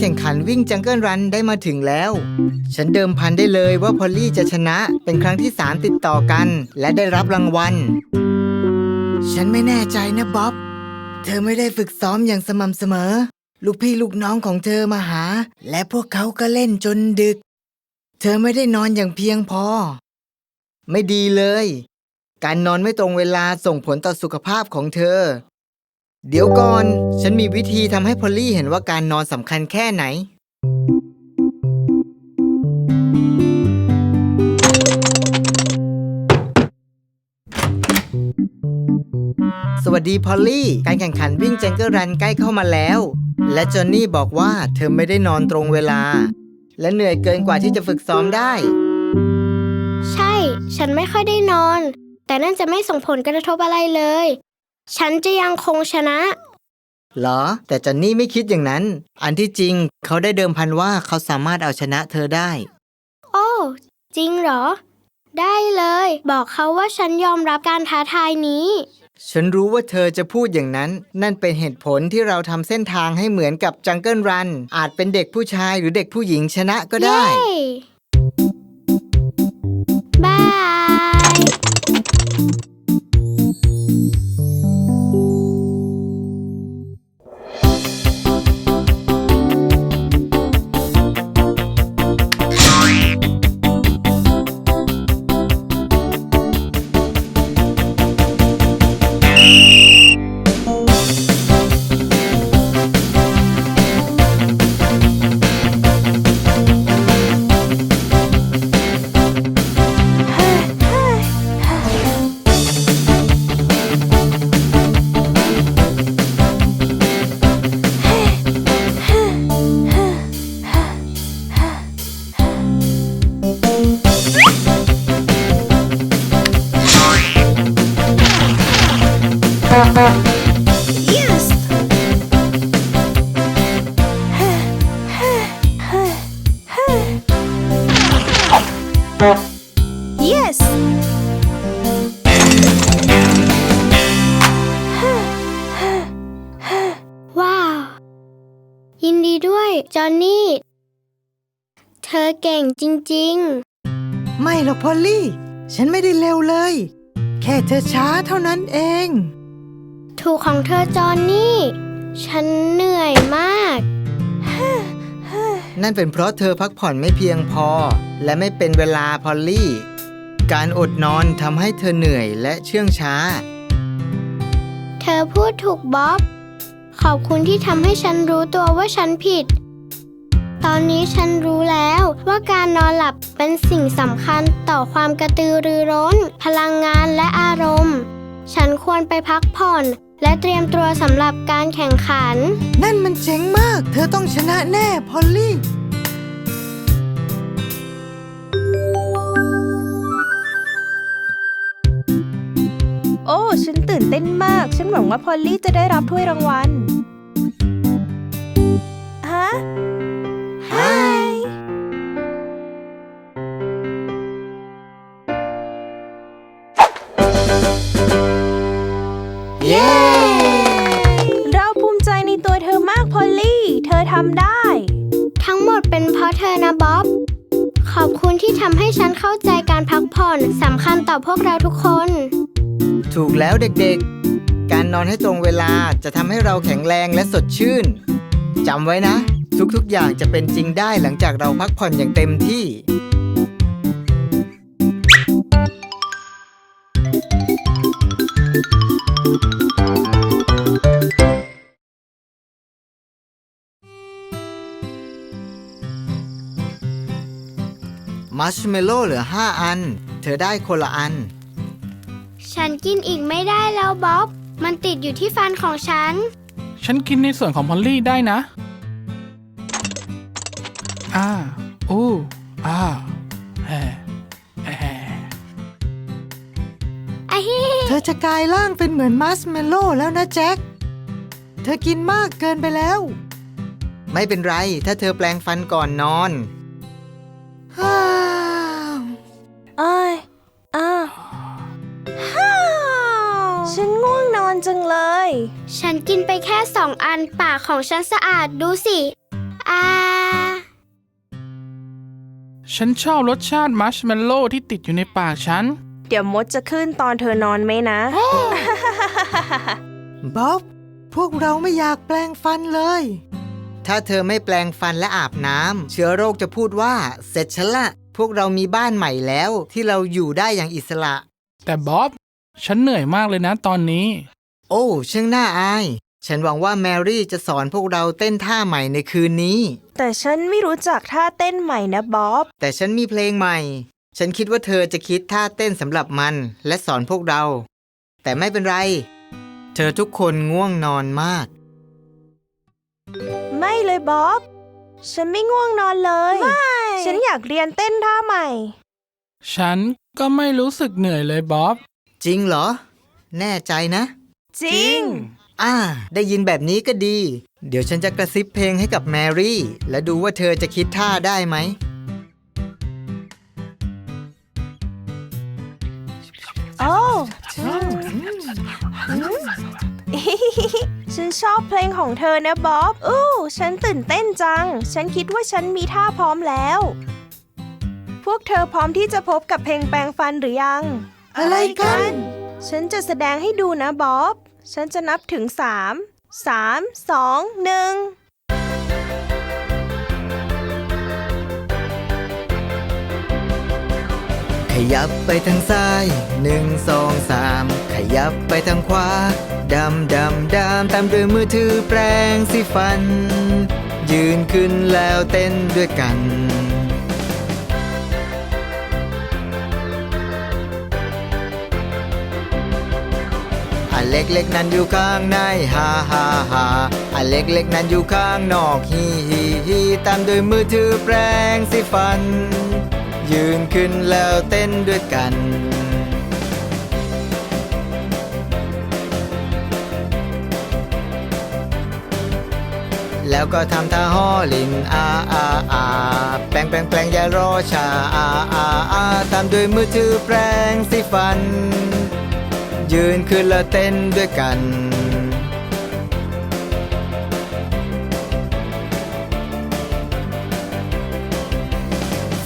แข่งขันวิ่งจังเกิลรันได้มาถึงแล้ว ฉันเดิมพันได้เลยว่าพอลลี่จะชนะเป็นครั้งที่สามติดต่อกัน และได้รับรางวัล ฉันไม่แน่ใจนะบ๊อบ เธอไม่ได้ฝึกซ้อมอย่างสม่ำเสมอ ลูกพี่ลูกน้องของเธอมาหา และพวกเขาก็เล่นจนดึก เธอไม่ได้นอนอย่างเพียงพอ ไม่ดีเลย การนอนไม่ตรงเวลาส่งผลต่อสุขภาพของเธอ เดี๋ยวก่อน ฉันมีวิธีทำให้พอลลี่เห็นว่าการนอนสำคัญแค่ไหน สวัสดีพอลลี่ การแข่งขันวิ่งแจงเกิลรันใกล้เข้ามาแล้ว และจอนนี่บอกว่าเธอไม่ได้นอนตรงเวลา และเหนื่อยเกินกว่าที่จะฝึกซ้อมได้ ใช่ ฉันไม่ค่อยได้นอน แต่นั่นจะไม่ส่งผลกระทบอะไรเลย ฉันจะยังคงชนะ เหรอ แต่จอนนี่ไม่คิดอย่างนั้น อันที่จริงเขาได้เดิมพันว่าเขาสามารถเอาชนะเธอได้ โอ้ จริงเหรอ ได้เลย บอกเขาว่าฉันยอมรับการท้าทายนี้ ฉันรู้ว่าเธอจะพูดอย่างนั้น นั่นเป็นเหตุผลที่เราทำเส้นทางให้เหมือนกับจังเกิลรัน อาจเป็นเด็กผู้ชายหรือเด็กผู้หญิงชนะก็ได้ เย้ จอห์นนี่ เธอเก่งจริงไม่หรอกพอลลี่ ฉันไม่ได้เร็วเลย แค่เธอช้าเท่านั้นเองๆถูกของเธอจอห์นนี่ ฉันเหนื่อยมากนั่นเป็นเพราะเธอพักผ่อนไม่เพียงพอ และไม่เป็นเวลาพอลลี่ การอดนอนทำให้เธอเหนื่อยและเชื่องช้า เธอพูดถูกบ๊อบ ขอบคุณที่ทำให้ฉันรู้ตัวว่าฉันผิด ตอนนี้ฉันรู้แล้วว่าการนอนหลับเป็นสิ่งสำคัญต่อความกระตือรือร้น พลังงานและอารมณ์ ฉันควรไปพักผ่อน และเตรียมตัวสำหรับการแข่งขัน นั่นมันเจ๋งมาก เธอต้องชนะแน่พอลลี่ โอ้ ฉันตื่นเต้นมาก ฉันหวังว่าพอลลี่จะได้รับถ้วยรางวัล ฮะ เย้ เราภูมิใจในตัวเธอมากพอลลี่ เธอทำได้ ทั้งหมดเป็นเพราะเธอนะบ๊อบ ขอบคุณที่ทำให้ฉันเข้าใจการพักผ่อนสำคัญต่อพวกเราทุกคน ถูกแล้วเด็กๆ การนอนให้ตรงเวลาจะทำให้เราแข็งแรงและสดชื่นจำไว้นะ ทุกๆอย่างจะเป็นจริงได้หลังจากเราพักผ่อนอย่างเต็มที่ มัชเมลโล่เหลือ 5 อัน เธอได้คนละอัน ฉันกินอีกไม่ได้แล้วบ๊อบ มันติดอยู่ที่ฟันของฉัน ฉันกินในส่วนของพอลลี่ได้นะ อ่าอู้อ่าแฮ่แฮ่อะฮิ เธอจะกลายร่างเป็นเหมือนมัสเมลโล่แล้วนะแจ็ค เธอกินมากเกินไปแล้ว ไม่เป็นไร ถ้าเธอแปลงฟันก่อนนอน จังเลย ฉันกินไปแค่สองอันปากของฉันสะอาดดูสิอ้าฉันชอบรสชาติมัชเมลโล่ที่ติดอยู่ในปากฉัน เดี๋ยวมดจะขึ้นตอนเธอนอนไหมนะ บ๊อบ พวกเราไม่อยากแปลงฟันเลย ถ้าเธอไม่แปลงฟันและอาบน้ำเชื้อโรคจะพูดว่า เสร็จฉันละพวกเรามีบ้านใหม่แล้วที่เราอยู่ได้อย่างอิสระ แต่บ๊อบ ฉันเหนื่อยมากเลยนะตอนนี้ โอ้ช่างน่าอาย ฉันหวังว่าแมรี่จะสอนพวกเราเต้นท่าใหม่ในคืนนี้ แต่ฉันไม่รู้จักท่าเต้นใหม่นะบ๊อบ แต่ฉันมีเพลงใหม่ ฉันคิดว่าเธอจะคิดท่าเต้นสำหรับมันและสอนพวกเรา แต่ไม่เป็นไร เธอทุกคนง่วงนอนมาก ไม่เลยบ๊อบ ฉันไม่ง่วงนอนเลยไม่ฉันอยากเรียนเต้นท่าใหม่ ฉันก็ไม่รู้สึกเหนื่อยเลยบ๊อบ จริงเหรอ แน่ใจนะ จริง อ่า ได้ยินแบบนี้ก็ดี เดี๋ยวฉันจะกระซิบเพลงให้กับแมรี่ และดูว่าเธอจะคิดท่าได้ไหม โอ้ฉันชอบเพลงของเธอนะบ๊อบ อู้ ฉันตื่นเต้นจัง ฉันคิดว่าฉันมีท่าพร้อมแล้ว พวกเธอพร้อมที่จะพบกับเพลงแปลงฟันหรือยัง อะไรกัน ฉันจะแสดงให้ดูนะบ๊อบ ฉันจะนับถึงสามสามสองหนึ่งขยับไปทางซ้ายหนึ่งสองสามขยับไปทางขวาดำดำดำตามด้วยมือถือแปรงสีฟัน ยืนขึ้นแล้วเต้นด้วยกัน เล็กๆนั้นอยู่ข้างในฮ่าฮ่าฮ่าอันเล็กๆนั้นอยู่ข้างนอกฮีฮีฮีตามด้วยมือถือแปรงสีฟัน ยืนขึ้นแล้วเต้นด้วยกันแล้วก็ทำท่าฮอลินอาอาอาแปลงแปลงแปลงอย่ารอชาอาอาอาตามด้วยมือถือแปรงสีฟัน ยืนขึ้นแล้วเต้นด้วยกัน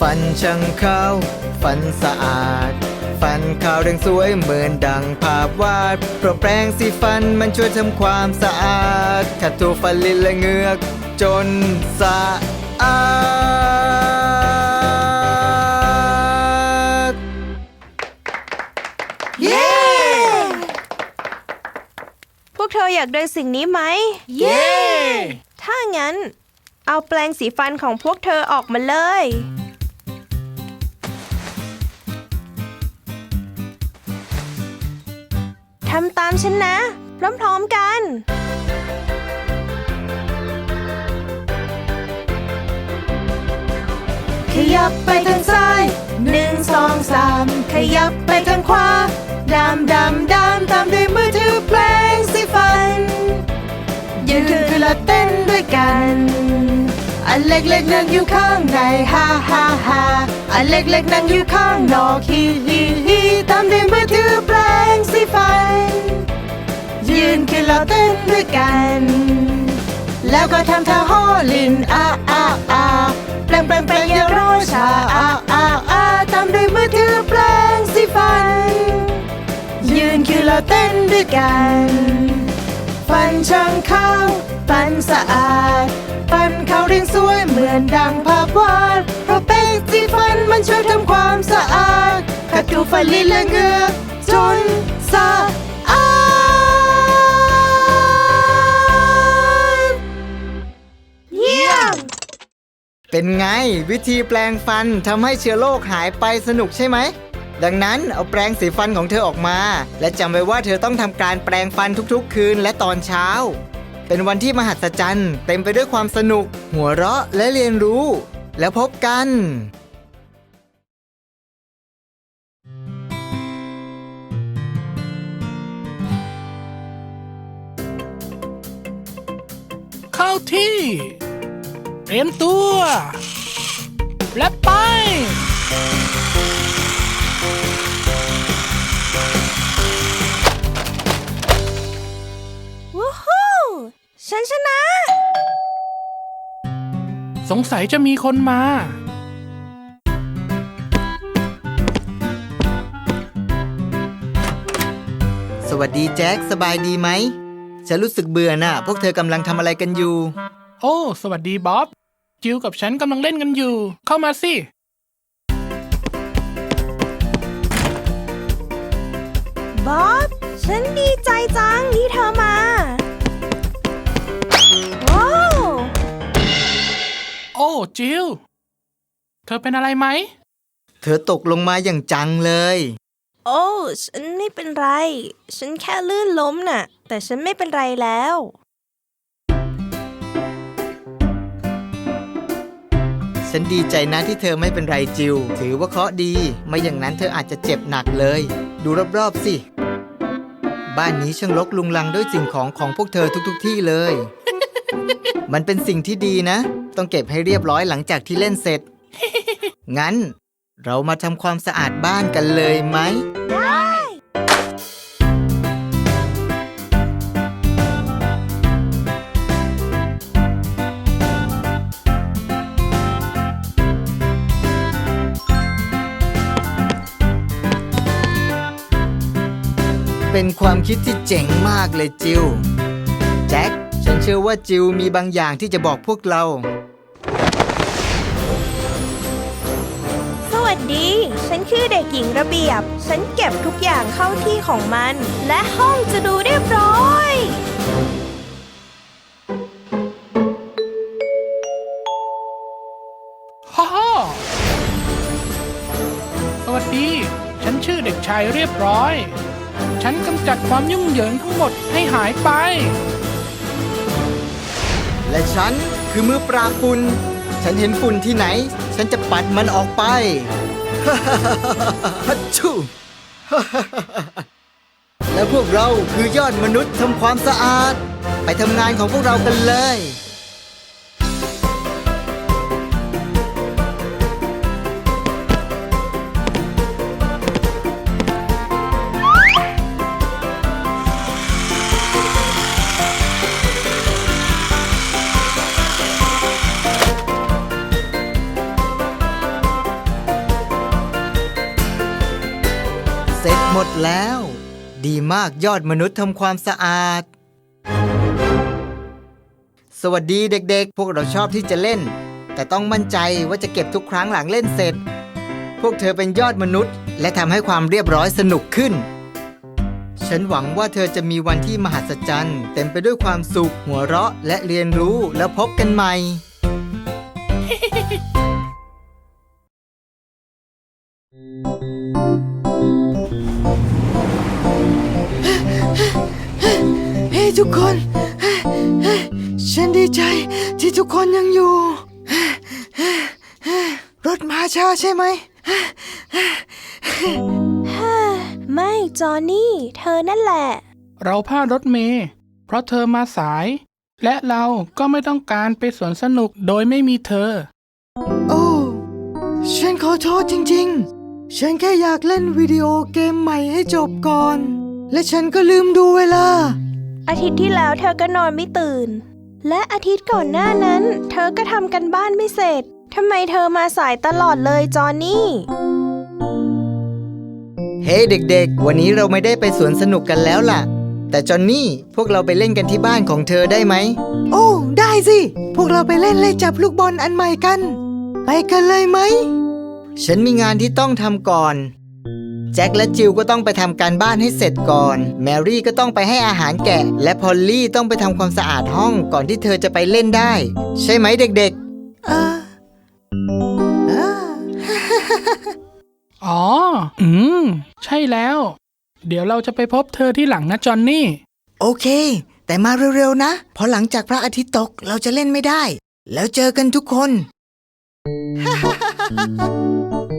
ฟันช่างขาว ฟันสะอาด ฟันขาวเรียงสวยเหมือนดังภาพวาดเพราะแปรงสีฟันมันช่วยทำความสะอาดขัดถูฟันลิ้นและเหงือก จนสะอาด ออยากได้สิ่งนี้ไหม เย้ ถ้างั้น เอาแปลงสีฟันของพวกเธอออกมาเลย ทำตามฉันนะ พร้อมๆกันขยับไปทางซ้ายหนึ่งสองสามขยับไปทางขวาดำดำดำตามด้วยมือถือแปลงสีฟัน ยืนขึ้นและเต้นด้วยกัน อันเล็กๆนั่งอยู่ข้างในฮ่าฮ่าฮ่าอันเล็กๆนั่งอยู่ข้างนอกฮีฮีฮีตามด้วยมือถือแปลงสีฟันยืนขึ้นแล้วเต้นด้วยกัน แล้วก็ทำท่าฮอลินอาอาอาแปลงแปลงแปลงอย่ารอช้าอาอาอาตามด้วยมือถือแปลงสีฟัน ยืนคือเราเต้นด้วยกัน ช่างขาวฟันสะอาดฟันเขาเรียงสวยเหมือนดังภาพวาดเพราะแป้งสีฟันมันช่วยทำความสะอาดขัดถูฟันลิ้นและเหงือกจนสะอาด เยี่ยม เป็นไงวิธีแปลงฟันทำให้เชื้อโรคหายไปสนุกใช่ไหม ดังนั้นเอาแปรงสีฟันของเธอออกมา และจำไว้ว่าเธอต้องทำการแปรงฟันทุกๆ คืนและตอนเช้า เป็นวันที่มหัศจรรย์เต็มไปด้วยความสนุก หัวเราะและเรียนรู้ แล้วพบกันเข้าที่เตรียมตัว และไป สงสัยจะมีคนมา สวัสดีแจ็คสบายดีไหม ฉันรู้สึกเบื่อน่ะ พวกเธอกำลังทำอะไรกันอยู่ โอ้ สวัสดีบ๊อบ จิวกับฉันกำลังเล่นกันอยู่ เข้ามาสิ บ๊อบ ฉันดีใจจังที่เธอ จิวเธอเป็นอะไรไหม เธอตกลงมาอย่างจังเลย โอ้ ฉันไม่เป็นไร ฉันแค่ลื่นล้มน่ะ แต่ฉันไม่เป็นไรแล้ว ฉันดีใจนะที่เธอไม่เป็นไรจิวถือว่าเคราะห์ดี ไม่อย่างนั้นเธออาจจะเจ็บหนักเลย ดูรอบๆสิ บ้านนี้ช่างรกลุงลังด้วยสิ่งของของพวกเธอทุกๆ ที่เลย มันเป็นสิ่งที่ดีนะ ต้องเก็บให้เรียบร้อยหลังจากที่เล่นเสร็จ งั้น เรามาทำความสะอาดบ้านกันเลยไหม เป็นความคิดที่เจ๋งมากเลยจิว ชื่อว่าจิวมีบางอย่างที่จะบอกพวกเรา สวัสดี ฉันคือเด็กหญิงระเบียบ ฉันเก็บทุกอย่างเข้าที่ของมัน และห้องจะดูเรียบร้อย ฮ่าฮ่าสวัสดี ฉันชื่อเด็กชายเรียบร้อย ฉันกำจัดความยุ่งเหยิงทั้งหมดให้หายไป และฉันคือมือปราบฝุ่น ฉันเห็นฝุ่นที่ไหน ฉันจะปัดมันออกไปฮัชชูและพวกเราคือยอดมนุษย์ทำความสะอาด ไปทำงานของพวกเรากันเลย แล้ว ดีมากยอดมนุษย์ทำความสะอาด สวัสดีเด็กๆ พวกเราชอบที่จะเล่น แต่ต้องมั่นใจว่าจะเก็บทุกครั้งหลังเล่นเสร็จ พวกเธอเป็นยอดมนุษย์ และทำให้ความเรียบร้อยสนุกขึ้นฉันหวังว่าเธอจะมีวันที่มหัศจรรย์ เต็มไปด้วยความสุข หัวเราะ และเรียนรู้แล้วพบกันใหม่เฮ้ ทุกคนเฮ้ยเฮ้ยฉันดีใจที่ทุกคนยังอยู่เฮ้ยเฮ้ยเฮ้ยรถมาช้าใช่ไหมไม่ จอห์นนี่ เธอนั่นแหละ เราพลาดรถเมย์เพราะเธอมาสาย และเราก็ไม่ต้องการไปสวนสนุกโดยไม่มีเธอ โอ้ ฉันขอโทษจริงๆ ฉันแค่อยากเล่นวิดีโอเกมใหม่ให้จบก่อน และฉันก็ลืมดูเวลา อาทิตย์ที่แล้วเธอก็นอนไม่ตื่น และอาทิตย์ก่อนหน้านั้น เธอก็ทำกันบ้านไม่เสร็จทำไมเธอมาสายตลอดเลยจอห์นนี่ เฮ้เด็กๆ วันนี้เราไม่ได้ไปสวนสนุกกันแล้วล่ะ แต่จอนนี่พวกเราไปเล่นกันที่บ้านของเธอได้ไหม โอ้ ได้สิ พวกเราไปเล่นเล่จับลูกบอลอันใหม่กัน ไปกันเลยไหม ฉันมีงานที่ต้องทำก่อน แจ็คและจิลก็ต้องไปทำการบ้านให้เสร็จก่อน แมรี่ก็ต้องไปให้อาหารแกะ และพอลลี่ต้องไปทำความสะอาดห้องก่อนที่เธอจะไปเล่นได้ ใช่ไหมเด็กเออเอออ๋อ อืม ใช่แล้ว เดี๋ยวเราจะไปพบเธอที่หลังนะจอนนี่ โอเค แต่มาเร็วๆนะเพราะหลังจากพระอาทิตย์ตกเราจะเล่นไม่ได้ แล้วเจอกันทุกคน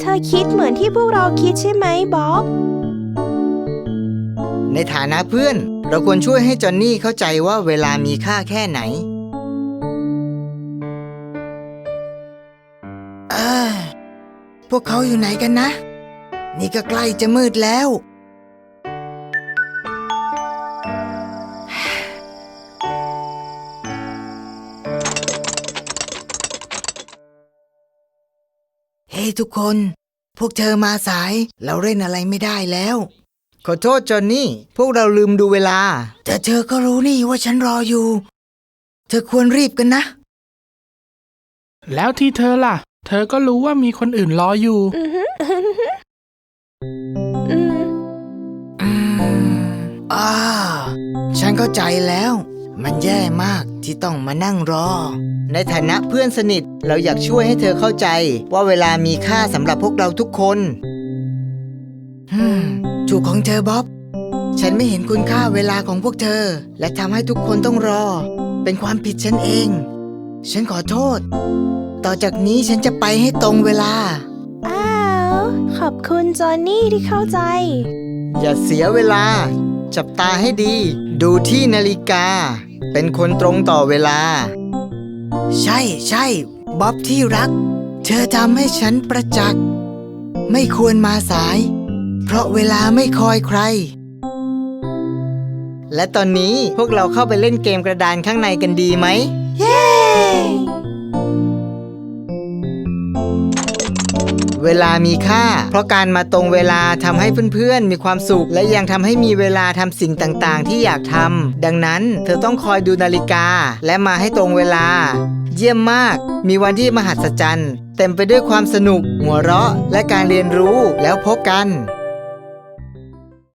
เธอคิดเหมือนที่พวกเราคิดใช่ไหมบ๊อบ ในฐานะเพื่อน เราควรช่วยให้จอนนี่เข้าใจว่าเวลามีค่าแค่ไหนเออพวกเขาอยู่ไหนกันนะ นี่ก็ใกล้จะมืดแล้ว ทุกคน พวกเธอมาสาย เราเล่นอะไรไม่ได้แล้ว ขอโทษจอนนี่ พวกเราลืมดูเวลา แต่เธอก็รู้นี่ว่าฉันรออยู่ เธอควรรีบกันนะ แล้วที่เธอล่ะ เธอก็รู้ว่ามีคนอื่นรออยู่อืมอืมอ่า ฉันเข้าใจแล้ว มันแย่มากที่ต้องมานั่งรอ ในฐานะเพื่อนสนิท เราอยากช่วยให้เธอเข้าใจ ว่าเวลามีค่าสำหรับพวกเราทุกคนอืมถูกของเธอบ๊อบ ฉันไม่เห็นคุณค่าเวลาของพวกเธอ และทำให้ทุกคนต้องรอ เป็นความผิดฉันเอง ฉันขอโทษ ต่อจากนี้ฉันจะไปให้ตรงเวลา อ้าว ขอบคุณจอห์นนี่ที่เข้าใจ อย่าเสียเวลา จับตาให้ดี ดูที่นาฬิกา เป็นคนตรงต่อเวลา ใช่ใช่บ๊อบที่รัก เธอทำให้ฉันประจักษ์ ไม่ควรมาสาย เพราะเวลาไม่คอยใคร และตอนนี้พวกเราเข้าไปเล่นเกมกระดานข้างในกันดีไหม เย้ เวลามีค่า เพราะการมาตรงเวลาทำให้เพื่อนๆ มีความสุข และยังทำให้มีเวลาทำสิ่งต่างๆ ที่อยากทำดังนั้น เธอต้องคอยดูนาฬิกา และมาให้ตรงเวลา เยี่ยมมาก มีวันที่มหัศจรรย์ เต็มไปด้วยความสนุก หัวเราะ และการเรียนรู้แล้วพบกัน